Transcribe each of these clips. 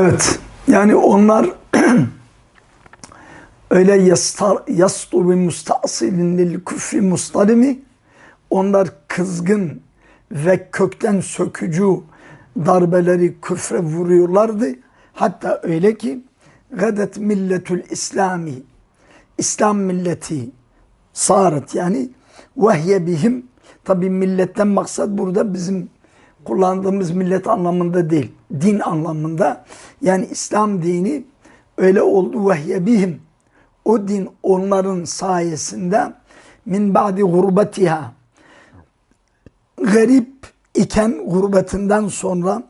Evet. Yani onlar öyle yastar, yastu bi mustasilin lil küfri mustalimi onlar kızgın ve kökten sökücü darbeleri küfre vuruyorlardı. Hatta öyle ki gadet milletül İslami İslam milleti saret yani vehye bihim tabi milletten maksat burada bizim kullandığımız millet anlamında değil din anlamında. Yani İslam dini öyle oldu vehye bihim. O din onların sayesinde min ba'di gurbetiha garip iken gurbetinden sonra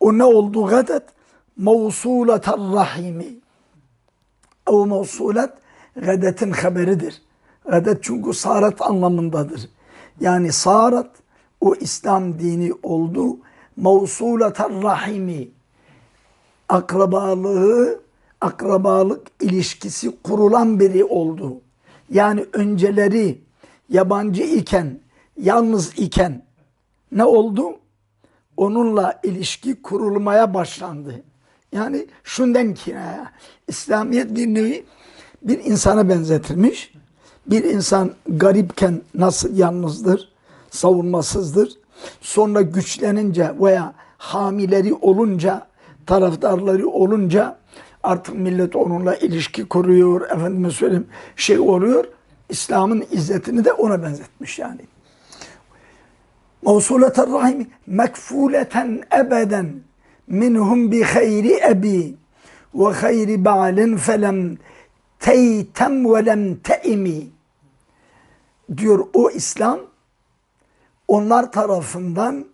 o ne oldu gadet? Mevsuleter rahimi. O mevsulet gadetin haberidir. Gadet çünkü sarat anlamındadır. Yani sarat o İslam dini oldu. Mevsuleter rahimi akrabalığı akrabalık ilişkisi kurulan biri oldu. Yani önceleri yabancı iken, yalnız iken ne oldu? Onunla ilişki kurulmaya başlandı. Yani şundan ki İslamiyet bir nevi bir insana benzetilmiş. Bir insan garipken nasıl yalnızdır, savunmasızdır. Sonra güçlenince veya hamileri olunca, taraftarları olunca artık millet onunla ilişki kuruyor, efendime söyleyeyim şey oluyor. İslam'ın izzetini de ona benzetmiş yani. Mevsuleten rahimi mekfuleten ebeden minhum bi hayri ebi ve hayri ba'lin felem teytem ve lem teimi diyor o İslam onlar tarafından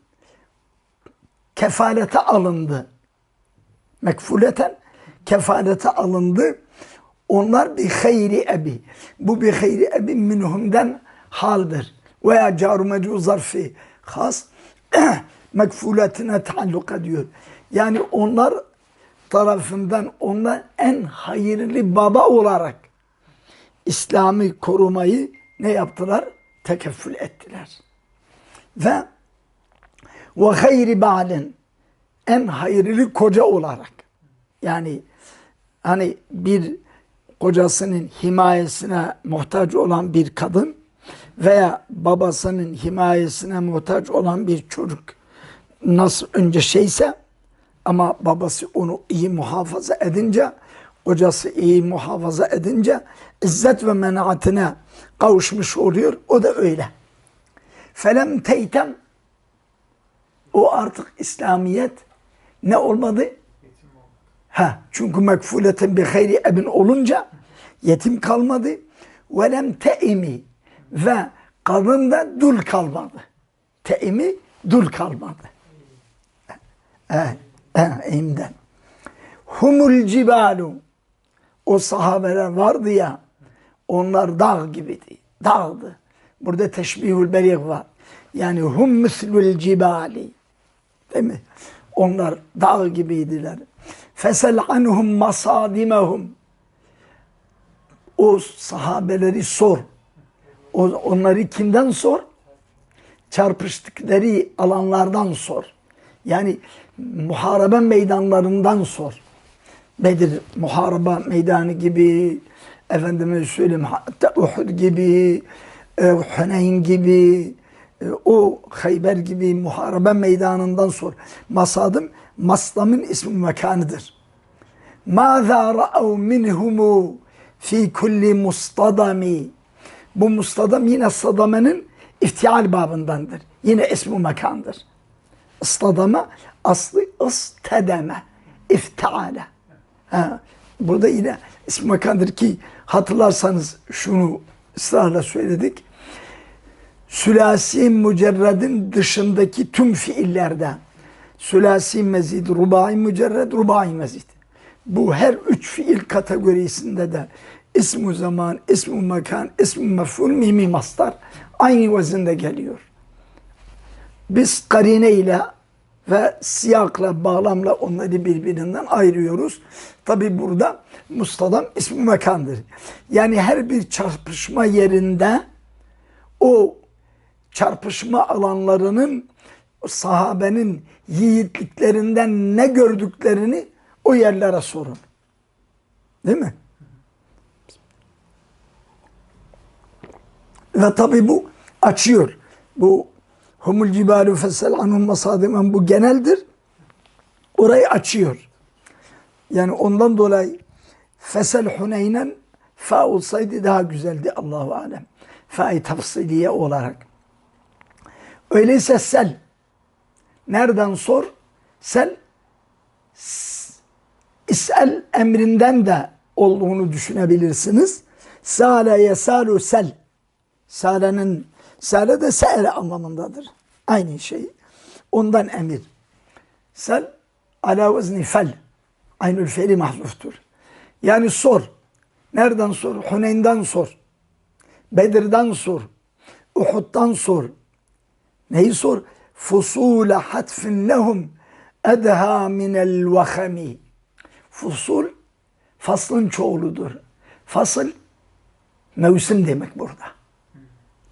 kefalete alındı. Mekfuleten kefalete alındı. Onlar bir hayri ebi. Bu bir hayri ebi minhumden haldir. Veya carumecu zarfi has mekfuletine taalluk ediyor. Yani onlar tarafından onlar en hayırlı baba olarak İslam'ı korumayı ne yaptılar? Tekeffül ettiler. Ve ve hayri ba'lin en hayırlı koca olarak yani hani bir kocasının himayesine muhtaç olan bir kadın veya babasının himayesine muhtaç olan bir çocuk nasıl önce şeyse ama babası onu iyi muhafaza edince, kocası iyi muhafaza edince izzet ve menaatine kavuşmuş oluyor. O da öyle. Felem teytem o artık İslamiyet ne olmadı? Ha, çünkü mekfuleten bir hayri ebin olunca yetim kalmadı. Velem teimi ve kadında dul kalmadı. Teimi dul kalmadı. Evet eğimden. Humul cibalu o sahabeler vardı ya onlar dağ gibiydi. Dağdı. Burada teşbihül belik var. Yani hum mislul cibali. Değil mi? Onlar dağ gibiydiler. Fesel anhum masadimehum. O sahabeleri sor. Onları kimden sor? Çarpıştıkları alanlardan sor. Yani muharebe meydanlarından sor. Bedir muharebe meydanı gibi, efendime söyleyeyim hatta Uhud gibi, e, Huneyn gibi, e, o Hayber gibi muharebe meydanından sor. Masadım, maslamın ismi mekanıdır. ماذا رأوا منهم fi kulli mustadami. Bu mustadam yine sadamenin iftial babındandır. Yine ismi mekandır. Istadama aslı istedeme, iftiale. Ha, burada yine ismi mekandır ki hatırlarsanız şunu ısrarla söyledik. Sülasi mücerredin dışındaki tüm fiillerde sülasi mezid, rubai mücerred, rubai mezid. Bu her üç fiil kategorisinde de ismu zaman, ismu mekan, ismu mef'ul, mimi mastar aynı vezinde geliyor. Biz karine ile ve siyakla, bağlamla onları birbirinden ayırıyoruz. Tabi burada mustadam ismi mekandır. Yani her bir çarpışma yerinde o çarpışma alanlarının sahabenin yiğitliklerinden ne gördüklerini O yerlere sorun. Değil mi? Ve tabi bu açıyor. Bu humul cibalu fesel anhum masadimen bu geneldir. Orayı açıyor. Yani ondan dolayı fesel huneynen fa olsaydı daha güzeldi Allahu alem. Fa-i tafsiliye olarak. Öyleyse sel. Nereden sor? Sel İs'el emrinden de olduğunu düşünebilirsiniz. Sale yesalu sel. Sale'nin Sale de se'ere anlamındadır. Aynı şey. Ondan emir. Sel ala vezni fel. Aynül fiili mahzuftur. Yani sor. Nereden sor? Huneyn'den sor. Bedir'den sor. Uhud'dan sor. Neyi sor? Fusule hatfin lehum edha minel vahami. Fusul faslın çoğuludur. Fasıl mevsim demek burada.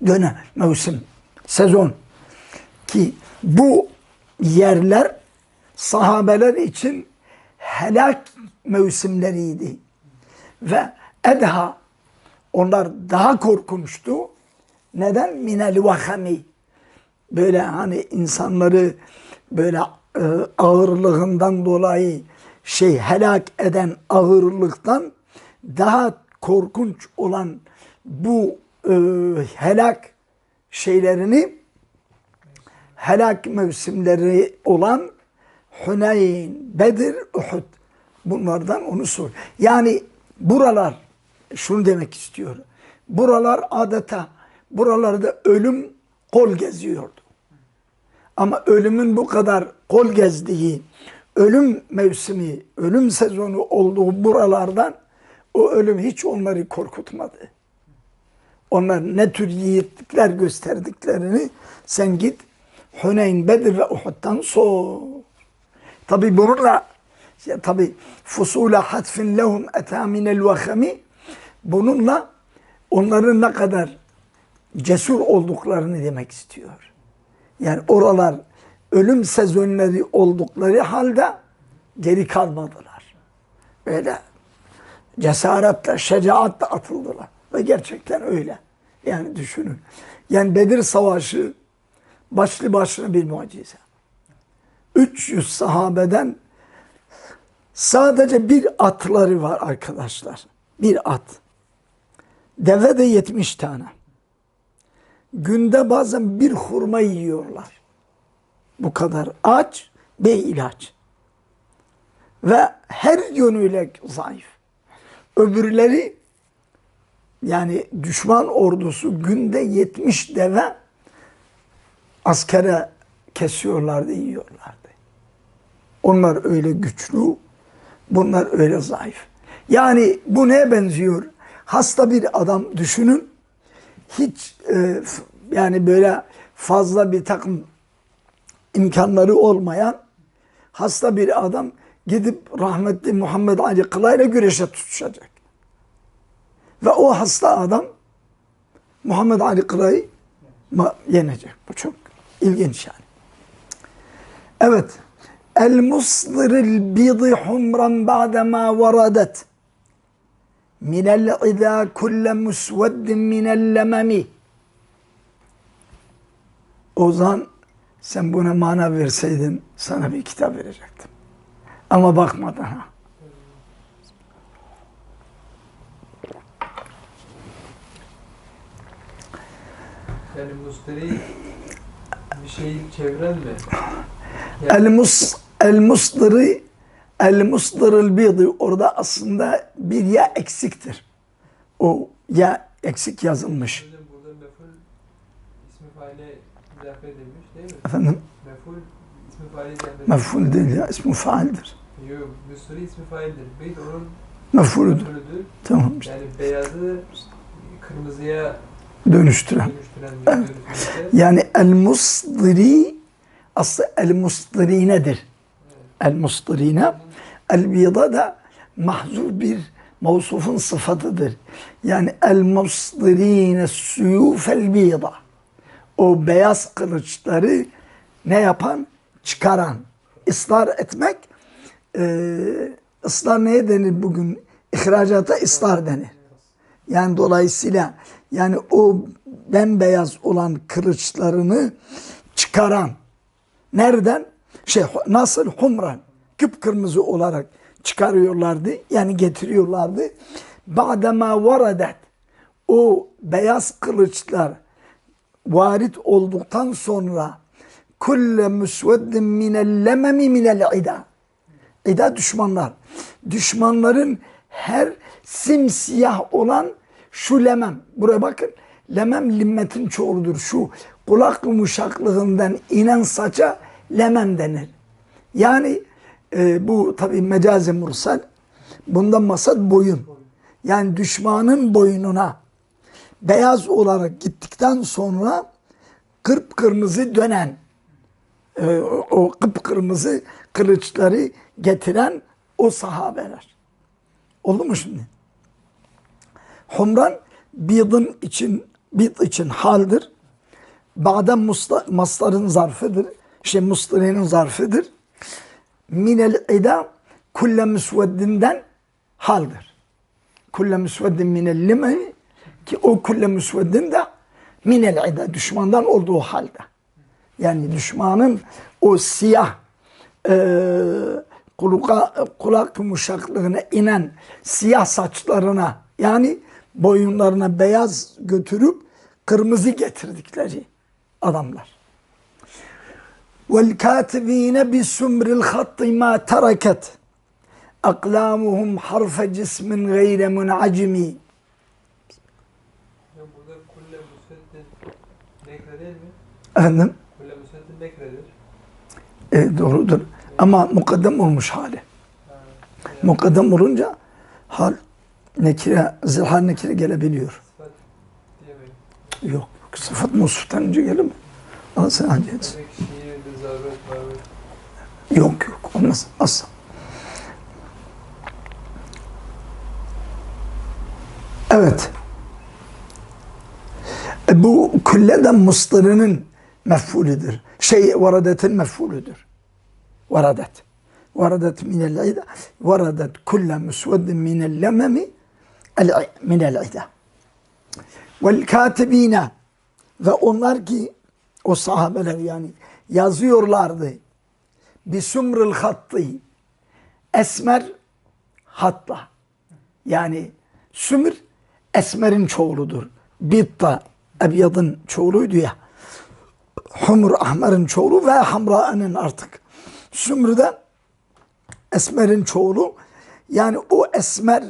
Dönem, mevsim, sezon. Ki bu yerler sahabeler için helak mevsimleriydi. Ve edha onlar daha korkunçtu. Neden? Minel vahami. Böyle hani insanları böyle e, ağırlığından dolayı şey helak eden ağırlıktan daha korkunç olan bu e, helak şeylerini helak mevsimleri olan Huneyn, Bedir, Uhud bunlardan onu sor. Yani buralar şunu demek istiyor. Buralar adeta buralarda ölüm kol geziyordu. Ama ölümün bu kadar kol gezdiği, ölüm mevsimi, ölüm sezonu olduğu buralardan o ölüm hiç onları korkutmadı. Onlar ne tür yiğitlikler gösterdiklerini sen git Huneyn, Bedir ve Uhud'dan sor. Tabi bununla ya tabi fusula hatfin lehum eta minel vahami bununla onların ne kadar cesur olduklarını demek istiyor. Yani oralar ölüm sezonları oldukları halde geri kalmadılar. Böyle cesaretle, şecaatle atıldılar. Ve gerçekten öyle. Yani düşünün. Yani Bedir Savaşı başlı başına bir mucize. 300 sahabeden sadece bir atları var arkadaşlar. Bir at. Deve de 70 tane. Günde bazen bir hurma yiyorlar. Bu kadar aç ve ilaç. Ve her yönüyle zayıf. Öbürleri yani düşman ordusu günde 70 deve askere kesiyorlardı, yiyorlardı. Onlar öyle güçlü, bunlar öyle zayıf. Yani bu neye benziyor? Hasta bir adam düşünün. Hiç e, yani böyle fazla bir takım imkanları olmayan hasta bir adam gidip rahmetli Muhammed Ali Kılay'la güreşe tutuşacak. Ve o hasta adam Muhammed Ali Kılay'ı yenecek. Bu çok ilginç yani. Evet. El musdiril bidi humran ba'dema varadet minel idâ kulle musveddin minel lememi o zaman sen buna mana verseydin sana bir kitap verecektim. Ama bakmadan ha. Yani musteri bir şey çevren mi? El mus el musdiri el musdiril bidi orada aslında bir ya eksiktir. O ya eksik yazılmış. Burada meful ismi faile izafe edilmiş değil mi? Efendim Meful ismi faile izafe edilmiş. mef'ul değil ya ismi faildir. Yok, musteri ismi faildir. Beyt onun mefulüdür. Tamam işte. Yani beyazı kırmızıya Dönüştüren. dönüştüren dönüştürmüşte. Yani el musdiri aslı el musdirinedir. El musdirine. El biyada da mahzuf bir mevsufun sıfatıdır. Yani el musdirine suyufel biyada. O beyaz kılıçları ne yapan? Çıkaran. ısrar etmek e, ıslar neye denir bugün? İhracata ıslar denir. Yani dolayısıyla yani o bembeyaz olan kılıçlarını çıkaran nereden? Şey nasıl humran kıpkırmızı olarak çıkarıyorlardı. Yani getiriyorlardı. Ba'dema varadet o beyaz kılıçlar varit olduktan sonra kulle müsveddin minel lememi minel ida. İda düşmanlar. Düşmanların her simsiyah olan şu lemem. Buraya bakın. Lemem limmetin çoğuludur. Şu kulak yumuşaklığından inen saça lemem denir. Yani e, bu tabi mecazi mursal. Bundan maksat boyun. Yani düşmanın boynuna beyaz olarak gittikten sonra kıpkırmızı dönen e, o kıpkırmızı kılıçları getiren o sahabeler. Oldu mu şimdi? Humran bidin için bid için haldir. Ba'den musla, masların zarfıdır. İşte muslirenin zarfıdır. Minel ida kulle müsveddinden haldir. Kulle müsveddin minel limeni ki o kulle müsveddin de minel ida düşmandan olduğu halde. Yani düşmanın o siyah e, kuluka, kulak yumuşaklığına inen siyah saçlarına yani boyunlarına beyaz götürüp kırmızı getirdikleri adamlar. وَالْكَاتِب۪ينَ بِسُمْرِ الْخَطِّ مَا تَرَكَتْ أَقْلَامُهُمْ حَرْفَ جِسْمٍ غَيْرَ مُنْعَجِمِ Ya burada kulle müsveddin nekre değil mi? Efendim? Kulle müsveddin nekredir. E, doğrudur. Ama mukaddem olmuş hali. Ha, Mukaddem olunca hal nekire, zilhal nekire gelebiliyor. sıfat diyemeyiz. Yok. Sıfat musuftan önce gelir mi? Allah sen hacı etsin. Yok yok. Olmaz. Asla. Evet. E, bu külleden mustırının mef'ulüdür. Şey varadetin mef'ulüdür. Varadet. Varadet minel ida. Varadet kulle müsveddin minel lememi el- minel ida. Vel katibine ve onlar ki o sahabeler yani yazıyorlardı. Bisumril hattı esmer hatla. Yani sümür esmerin çoğuludur. Bitta ebyadın çoğuluydu ya. Humur ahmerin çoğulu ve hamra'nın artık. Sümür de esmerin çoğulu. Yani o esmer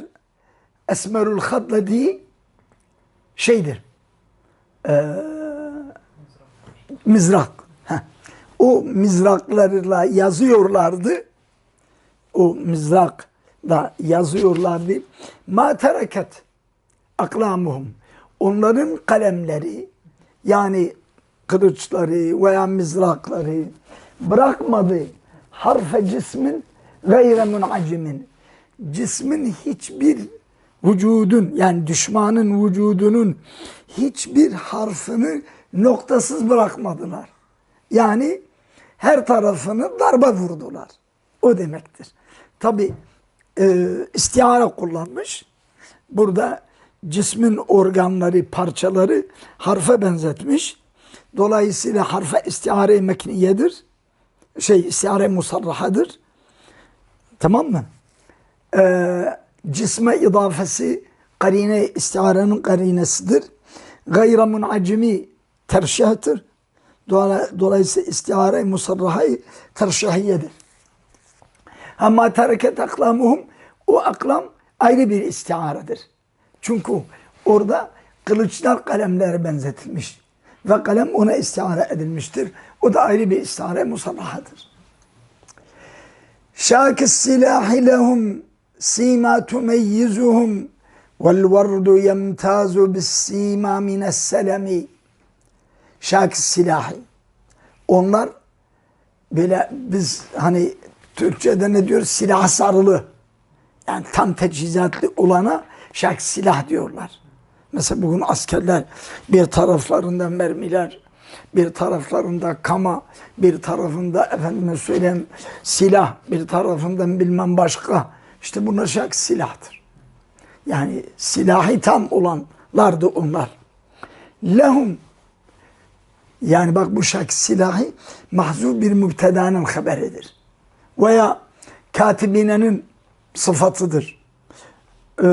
esmerül hat dediği şeydir. Ee, mizrak. O mizraklarla yazıyorlardı. O mizrakla yazıyorlardı. Ma tereket aklamuhum. Onların kalemleri yani kılıçları veya mizrakları bırakmadı harfe cismin gayre munacimin. Cismin hiçbir vücudun yani düşmanın vücudunun hiçbir harfini noktasız bırakmadılar. Yani her tarafını darba vurdular. O demektir. Tabi e, istihare kullanmış. Burada cismin organları, parçaları harfe benzetmiş. Dolayısıyla harfe istihare mekniyedir. Şey istihare musarrahadır. Tamam mı? Ee, cisme idafesi karine istiharenin karinesidir. Gayra munacimi terşihattır. Dolayısıyla istihare musarrahayı terşihiyedir. Ama tereket aklamuhum o aklam ayrı bir istiharedir. Çünkü orada kılıçlar kalemlere benzetilmiş. Ve kalem ona istihare edilmiştir. O da ayrı bir istihare musarrahadır. Şakis silahi lehum sima tumeyyizuhum vel vardu yemtazu bis sima mines selemi şakis silahi. Onlar böyle biz hani Türkçe'de ne diyoruz? Silah sarılı. Yani tam teçhizatlı olana şak silah diyorlar. Mesela bugün askerler bir taraflarında mermiler, bir taraflarında kama, bir tarafında efendime söyleyeyim silah, bir tarafından bilmem başka İşte bunlar şak silahtır. Yani silahı tam olanlardı onlar. Lehum yani bak bu şak silahı mahzub bir mübtedanın haberidir. Veya katibinenin sıfatıdır. Ee,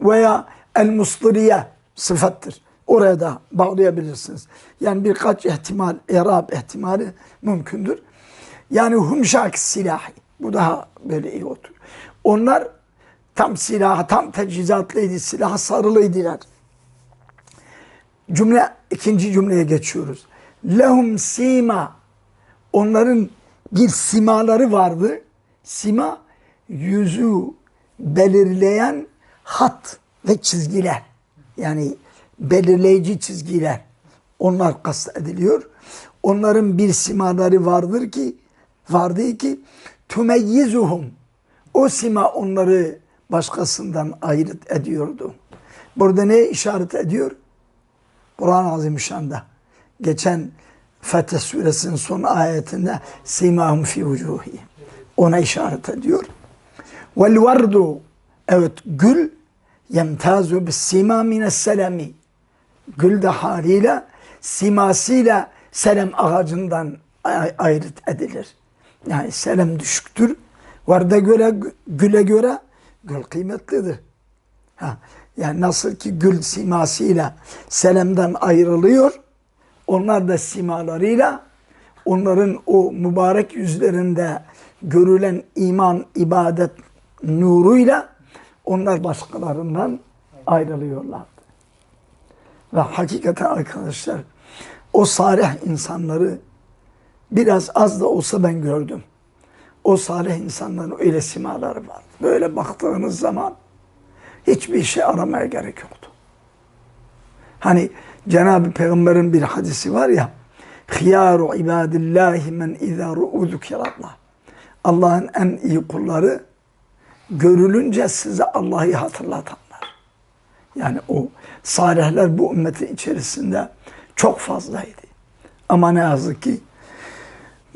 veya el musturiye sıfattır. Oraya da bağlayabilirsiniz. Yani birkaç ihtimal, erab ihtimali mümkündür. Yani humşak silahı. Bu daha böyle iyi otur. Onlar tam silaha, tam teçhizatlıydı. Silaha sarılıydılar. Cümle, ikinci cümleye geçiyoruz. Lehum sima. Onların bir simaları vardı. Sima, yüzü belirleyen hat ve çizgiler. Yani belirleyici çizgiler. Onlar kastediliyor. Onların bir simaları vardır ki, vardı ki tümeyyizuhum. O sima onları başkasından ayırt ediyordu. Burada ne işaret ediyor? Kur'an-ı Azimüşşan'da geçen Fetih Suresinin son ayetinde simahum fi vucuhi. Ona işaret ediyor. Vel vardu evet gül yemtazu bis sima mines selami. Gül de haliyle simasıyla selam ağacından ay- ayrıt edilir. Yani selam düşüktür. Varda göre güle göre gül kıymetlidir. Ha, yani nasıl ki gül simasıyla selamdan ayrılıyor, onlar da simalarıyla onların o mübarek yüzlerinde görülen iman, ibadet nuruyla onlar başkalarından ayrılıyorlardı. Ve hakikaten arkadaşlar o salih insanları biraz az da olsa ben gördüm. O salih insanların öyle simaları var. Böyle baktığınız zaman hiçbir şey aramaya gerek yoktu. Hani Cenab-ı Peygamber'in bir hadisi var ya Hiyaru ibadillahi men izâ zükirallah. Allah'ın en iyi kulları görülünce size Allah'ı hatırlatanlar. Yani o salihler bu ümmetin içerisinde çok fazlaydı. Ama ne yazık ki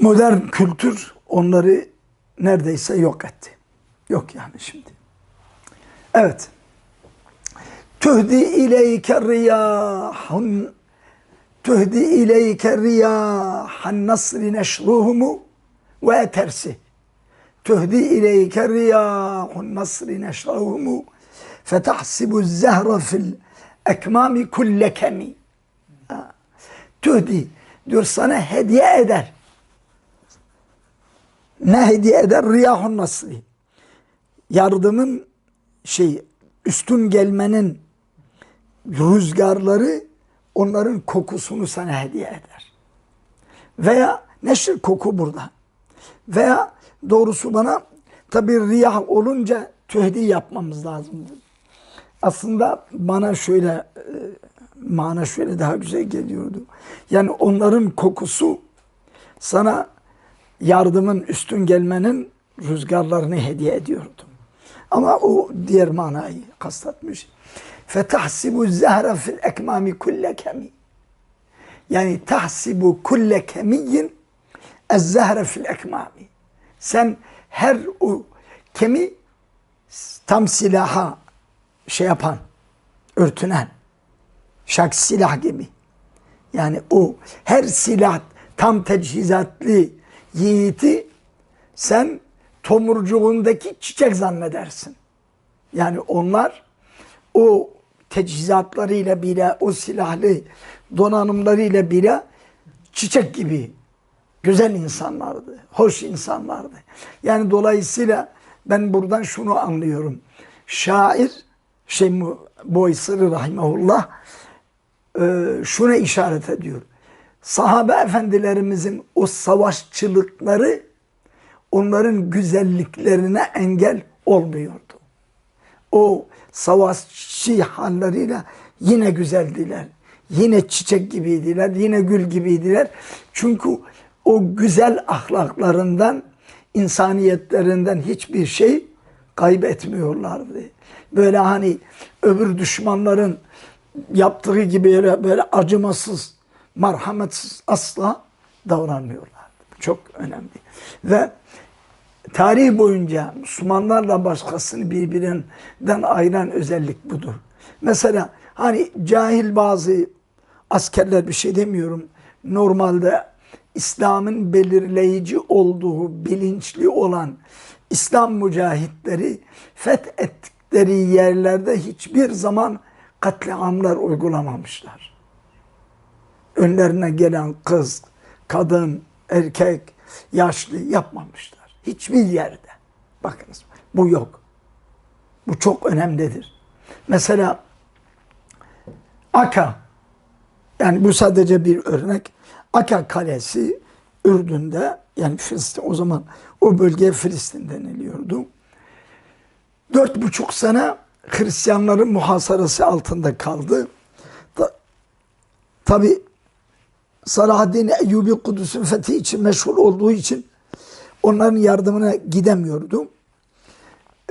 modern kültür onları neredeyse yok etti. Yok yani şimdi. Evet. Tuhdi ileyke riyahun tuhdi ileyke riyahan nasri neşruhumu ve etersi. Tuhdi ileyke riyahun nasri neşruhumu fetahsibu zehra fil ekmami kulle kemi. Tuhdi diyor sana hediye eder. Ne hediye eder? Riyahun nasri. Yardımın şey üstün gelmenin rüzgarları onların kokusunu sana hediye eder. Veya neşir koku burada. Veya doğrusu bana tabi riyah olunca tühdi yapmamız lazımdır. Aslında bana şöyle e, mana şöyle daha güzel geliyordu. Yani onların kokusu sana yardımın üstün gelmenin rüzgarlarını hediye ediyordu. Ama o diğer manayı kastetmiş. فَتَحْسِبُ الزَّهْرَ فِي الْاَكْمَامِ كُلَّ كَمِي Yani tahsibu kulle kemiyin ezzehre fil ekmami. Sen her o kemi tam silaha şey yapan, örtünen, şak silah gibi. Yani o her silah tam teçhizatlı yiğiti sen tomurcuğundaki çiçek zannedersin. Yani onlar o teçhizatlarıyla bile, o silahlı donanımlarıyla bile çiçek gibi güzel insanlardı, hoş insanlardı. Yani dolayısıyla ben buradan şunu anlıyorum. Şair, şey Boysırı Rahimahullah e, şuna işaret ediyor. Sahabe efendilerimizin o savaşçılıkları onların güzelliklerine engel olmuyordu. O savaşçı halleriyle yine güzeldiler. Yine çiçek gibiydiler, yine gül gibiydiler. Çünkü o güzel ahlaklarından, insaniyetlerinden hiçbir şey kaybetmiyorlardı. Böyle hani öbür düşmanların yaptığı gibi böyle, böyle acımasız, merhametsiz asla davranmıyorlardı. Çok önemli. Ve tarih boyunca Müslümanlarla başkasını birbirinden ayıran özellik budur. Mesela hani cahil bazı askerler bir şey demiyorum. Normalde İslam'ın belirleyici olduğu bilinçli olan İslam mücahitleri fethettikleri yerlerde hiçbir zaman katliamlar uygulamamışlar. Önlerine gelen kız, kadın, erkek, yaşlı yapmamışlar. Hiçbir yerde. Bakınız bu yok. Bu çok önemlidir. Mesela Aka yani bu sadece bir örnek. Aka Kalesi Ürdün'de yani Filistin o zaman o bölgeye Filistin deniliyordu. Dört buçuk sene Hristiyanların muhasarası altında kaldı. Ta, Tabi Salahaddin Eyyubi Kudüs'ün fethi için meşhur olduğu için onların yardımına gidemiyordu.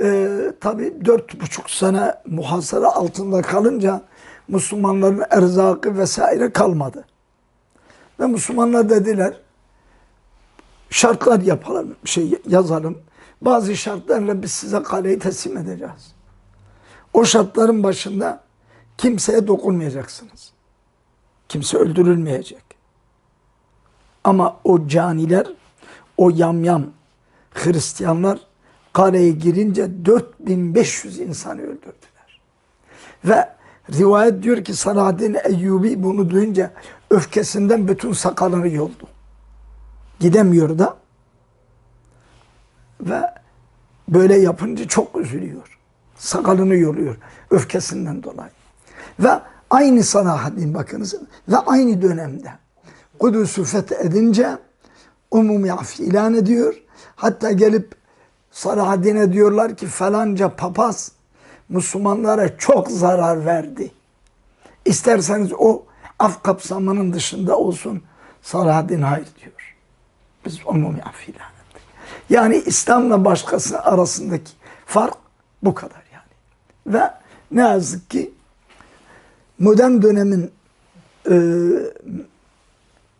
Ee, Tabi dört buçuk sene muhasara altında kalınca Müslümanların erzakı vesaire kalmadı. Ve Müslümanlar dediler şartlar yapalım, şey yazalım. Bazı şartlarla biz size kaleyi teslim edeceğiz. O şartların başında kimseye dokunmayacaksınız. Kimse öldürülmeyecek. Ama o caniler, o yamyam Hristiyanlar kaleye girince 4500 insanı öldürdüler. Ve rivayet diyor ki Salahaddin Eyyubi bunu duyunca öfkesinden bütün sakalını yoldu. Gidemiyor da ve böyle yapınca çok üzülüyor. Sakalını yoluyor öfkesinden dolayı. Ve aynı Salahaddin bakınız ve aynı dönemde Kudüs'ü fethedince umumi af ilan ediyor. Hatta gelip Salahaddin'e diyorlar ki falanca papaz Müslümanlara çok zarar verdi. İsterseniz o af kapsamının dışında olsun Salahaddin hayır diyor. Biz umumi af ilan ettik. Yani İslam'la başkası arasındaki fark bu kadar yani. Ve ne yazık ki modern dönemin e,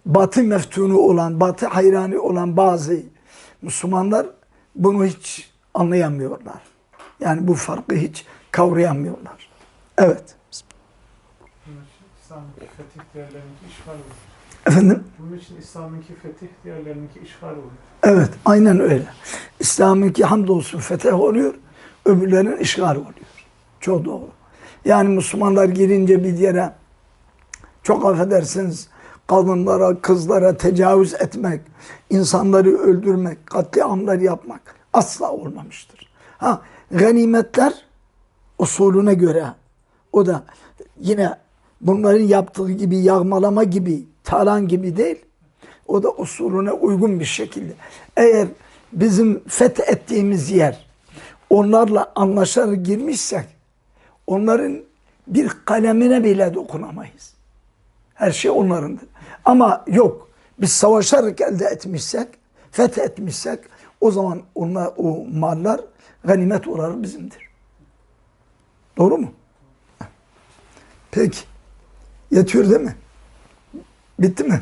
batı meftunu olan, batı hayranı olan bazı Müslümanlar bunu hiç anlayamıyorlar. Yani bu farkı hiç kavrayamıyorlar. Evet. Fetih işgal olur. Efendim? Bunun için İslam'ınki fetih diğerlerinki işgal olur. Evet, aynen öyle. İslam'ınki hamdolsun fetih oluyor, öbürlerinin işgal oluyor. Çok doğru. Yani Müslümanlar girince bir yere çok affedersiniz kadınlara, kızlara tecavüz etmek, insanları öldürmek, katliamlar yapmak asla olmamıştır. Ha, ganimetler usulüne göre o da yine bunların yaptığı gibi yağmalama gibi, talan gibi değil. O da usulüne uygun bir şekilde. Eğer bizim fethettiğimiz yer onlarla anlaşar girmişsek onların bir kalemine bile dokunamayız. Her şey onlarındır. Ama yok biz savaşarak elde etmişsek, fethetmişsek o zaman onlar, o mallar ganimet olarak bizimdir. Doğru mu? Peki. Yetiyor değil mi? Bitti mi?